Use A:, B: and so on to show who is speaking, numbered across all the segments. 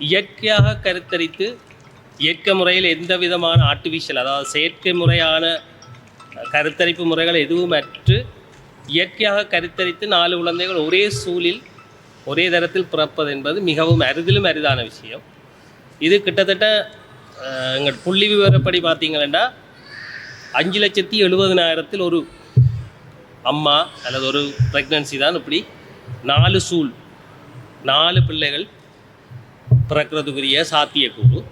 A: இயற்கையாக கருத்தரித்து இயற்கை முறையில் எந்த விதமான ஆர்டிஃபிஷியல் அதாவது செயற்கை முறையான கருத்தரிப்பு முறைகள் எதுவும் அற்று இயற்கையாக கருத்தரித்து நாலு குழந்தைகள் ஒரே சூழில் ஒரே தரத்தில் பிறப்பது என்பது மிகவும் அரிதிலும் அரிதான விஷயம். இது கிட்டத்தட்ட எங்கள் புள்ளி விவரப்படி பார்த்தீங்கன்னா அஞ்சு லட்சத்தி எழுபதினாயிரத்தில் ஒரு அம்மா அல்லது ஒரு ப்ரெக்னன்சி தான் இப்படி நாலு சூழ் நாலு பிள்ளைகள் பிறக்கிறதுக்குரிய சாத்தியக்கூறு.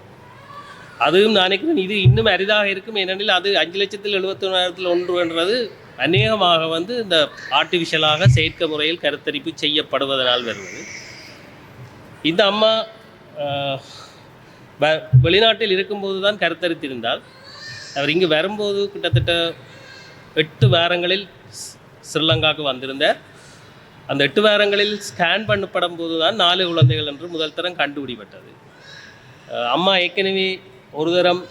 A: அதுவும் நான் நினைக்கிறேன் இது இன்னும் அரிதாக இருக்கும் ஏனெனில் அது அஞ்சு லட்சத்தில் எழுபத்தொன்னாயிரத்தில் ஒன்றுன்றது அநேகமாக வந்து இந்த ஆர்டிஃபிஷியலாக செயற்கை முறையில் கருத்தரிப்பு செய்யப்படுவதனால் வருவது. இந்த அம்மா வ- வெளிநாட்டில் இருக்கும்போது தான் கருத்தரித்திருந்தால் அவர் இங்கு வரும்போது கிட்டத்தட்ட எட்டு வாரங்களில் ஸ்- ஸ்ரீலங்காவுக்கு வந்திருந்தார். அந்த எட்டு வாரங்களில் ஸ்கேன் பண்ணப்படும் போது தான் நாலு குழந்தைகள் என்று முதல் தரம் கண்டுபிடிப்பட்டது. அம்மா ஏற்கனவே ஒரு தரம்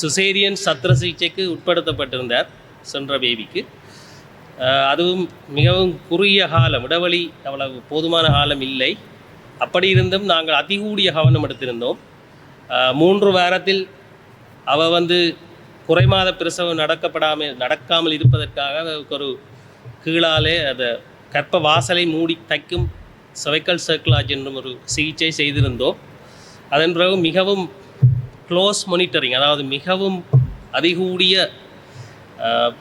A: சுசேரியன் சத்திர சிகிச்சைக்கு உட்படுத்தப்பட்டிருந்தார் சென்ற பேபிக்கு அதுவும் மிகவும் குறுகிய காலம் இடைவெளி அவ்வளவு போதுமான காலம் இல்லை. அப்படி இருந்தும் நாங்கள் அதிகூடிய கவனம் எடுத்திருந்தோம். மூன்று வாரத்தில் அவ வந்து குறைமாத பிரசவம் நடக்கப்படாமல் நடக்காமல் இருப்பதற்காக ஒரு கீழாலே அதை கற்ப வாசலை மூடி தைக்கும் செவைக்கல் சர்க்குலாஜ் என்னும் ஒரு சிகிச்சை செய்திருந்தோம். அதன் பிறகு மிகவும் க்ளோஸ் மானிட்டரிங் அதாவது மிகவும் அதிகூடிய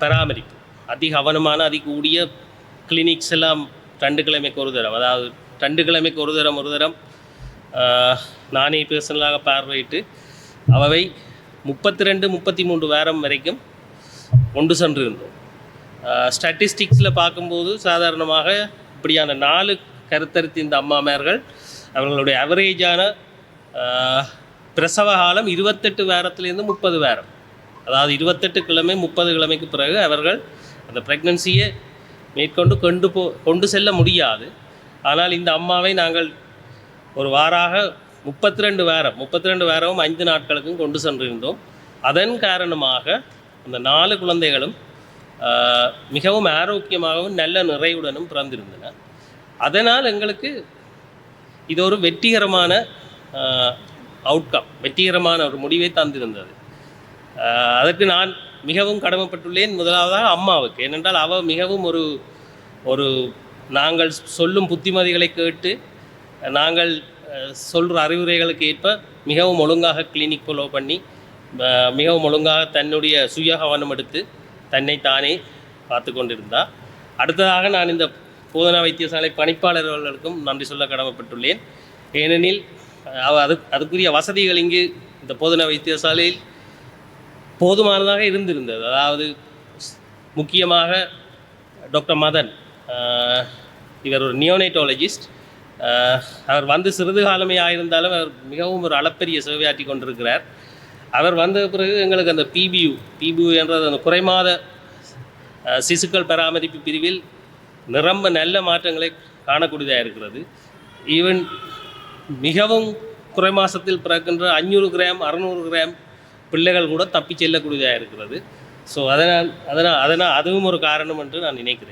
A: பராமரிப்பு அதி கவனமான அதிகூடிய கிளினிக்ஸ் எல்லாம் ரெண்டு கிழமைக்கு ஒரு தரம். அதாவது ரெண்டு கிழமைக்கு ஒரு தரம் ஒரு தரம் நானே பர்சனலாக பார்வையிட்டு அவை முப்பத்தி ரெண்டு முப்பத்தி மூன்று வாரம் வரைக்கும் கொண்டு சென்றிருந்தோம். ஸ்டாட்டிஸ்டிக்ஸில் பார்க்கும்போது சாதாரணமாக இப்படியான நாலு கருத்தரித்து இந்த அம்மாமார்கள் அவர்களுடைய அவரேஜான பிரசவ காலம் இருபத்தெட்டு வாரத்துலேருந்து முப்பது வாரம். அதாவது இருபத்தெட்டு கிழமை முப்பது கிழமைக்கு பிறகு அவர்கள் அந்த ப்ரெக்னன்சியை மேற்கொண்டு கொண்டு போ கொண்டு செல்ல முடியாது. ஆனால் இந்த அம்மாவை நாங்கள் ஒரு வாராக முப்பத்தி ரெண்டு வாரம் முப்பத்தி ரெண்டு வாரமும் ஐந்து நாட்களுக்கும் கொண்டு சென்றிருந்தோம். அதன் காரணமாக அந்த நாலு குழந்தைகளும் மிகவும் ஆரோக்கியமாகவும் நல்ல நிறைவுடனும் பிறந்திருந்தன. அதனால் எங்களுக்கு இது ஒரு வெற்றிகரமான அவுட்கம் வெற்றிகரமான ஒரு முடிவை தந்திருந்தது. அதற்கு நான் மிகவும் கடமைப்பட்டுள்ளேன் முதலாவதாக அம்மாவுக்கு. ஏனென்றால் அவள் மிகவும் ஒரு ஒரு நாங்கள் சொல்லும் புத்திமதிகளை கேட்டு நாங்கள் சொல்கிற அறிவுரைகளுக்கு ஏற்ப மிகவும் ஒழுங்காக கிளினிக் ஃபாலோ பண்ணி மிகவும் ஒழுங்காக தன்னுடைய சுய கவனம் எடுத்து தன்னை தானே பார்த்து கொண்டிருந்தார் அடுத்ததாக நான் இந்த போதனா வைத்தியசாலை பணிப்பாளர்களுக்கும் நன்றி சொல்ல கடமைப்பட்டுள்ளேன். ஏனெனில் அது அதுக்குரிய வசதிகள் இங்கு இந்த போதனா வைத்தியசாலையில் போதுமானதாக இருந்திருந்தது. அதாவது முக்கியமாக டாக்டர் மதன் இவர் ஒரு நியோனைட்டாலஜிஸ்ட் அவர் வந்து சிறிது காலமே ஆயிருந்தாலும் அவர் மிகவும் ஒரு அளப்பெரிய சேவையாற்றி கொண்டிருக்கிறார். அவர் வந்த பிறகு எங்களுக்கு அந்த பிபியு பிபியு என்றது அந்த குறைமாத சிசுக்கள் பராமரிப்பு பிரிவில் நிரம்ப நல்ல மாற்றங்களை காணக்கூடியதாக இருக்கிறது. ஈவன் மிகவும் குறை மாதத்தில் பிறக்கின்ற அஞ்சூறு கிராம் அறநூறு கிராம் பிள்ளைகள் கூட தப்பிச் செல்லக்கூடியதாக இருக்கிறது. ஸோ அதனால் அதனால் அதனால் அதுவும் ஒரு காரணம் என்று நான் நினைக்கிறேன்.